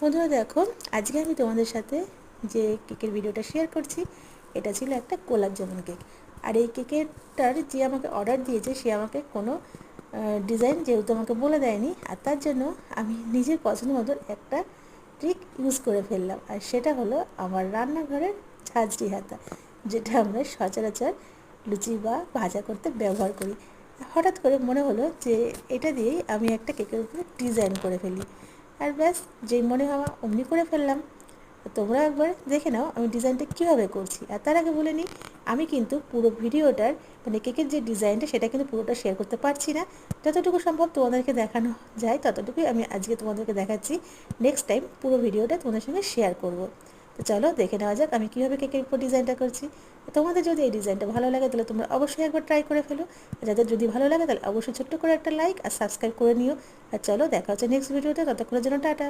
বন্ধুরা দেখো, আজকে আমি তোমাদের সাথে যে কেকের ভিডিওটা শেয়ার করছি, এটা ছিল একটা গোলাপ জামুন কেক। আর এই কেকেরটার যে আমাকে অর্ডার দিয়েছে, সে আমাকে কোনো ডিজাইন যেহেতু আমাকে বলে দেয়নি, আর তার জন্য আমি নিজের পছন্দ মতো একটা ট্রিক ইউজ করে ফেললাম। আর সেটা হলো আমার রান্নাঘরের ঝাঁঝরি হাতা, যেটা আমরা সচরাচর লুচি বা ভাজা করতে ব্যবহার করি। হঠাৎ করে মনে হলো যে এটা দিয়েই আমি একটা কেকের উপরে ডিজাইন করে ফেলি। আর ব্যাস, যেই মনে হওয়া অমনি করে ফেললাম। তোমরা একবার দেখে নাও আমি ডিজাইনটা কীভাবে করছি। আর তার আগে বলে নিই, আমি কিন্তু পুরো ভিডিওটার মানে কেকের যে ডিজাইনটা সেটা কিন্তু পুরোটা শেয়ার করতে পারছি না। যতটুকু সম্ভব তোমাদেরকে দেখানো যায়, ততটুকুই আমি আজকে তোমাদেরকে দেখাচ্ছি। নেক্সট টাইম পুরো ভিডিওটা তোমাদের সঙ্গে শেয়ার করব। তো চলো দেখে নেওয়া যাক আমি কীভাবে কেকের উপর ডিজাইনটা করছি। তোমাদের যদি এই ডিজাইনটা ভালো লাগে তাহলে তোমরা অবশ্যই একবার ট্রাই করে ফেলো। যাদের যদি ভালো লাগে তাহলে অবশ্যই ছোট্ট করে একটা লাইক আর সাবস্ক্রাইব করে নিও। আর চলো দেখা হচ্ছে নেক্সট ভিডিওতে ততক্ষণের জন্য টাটা।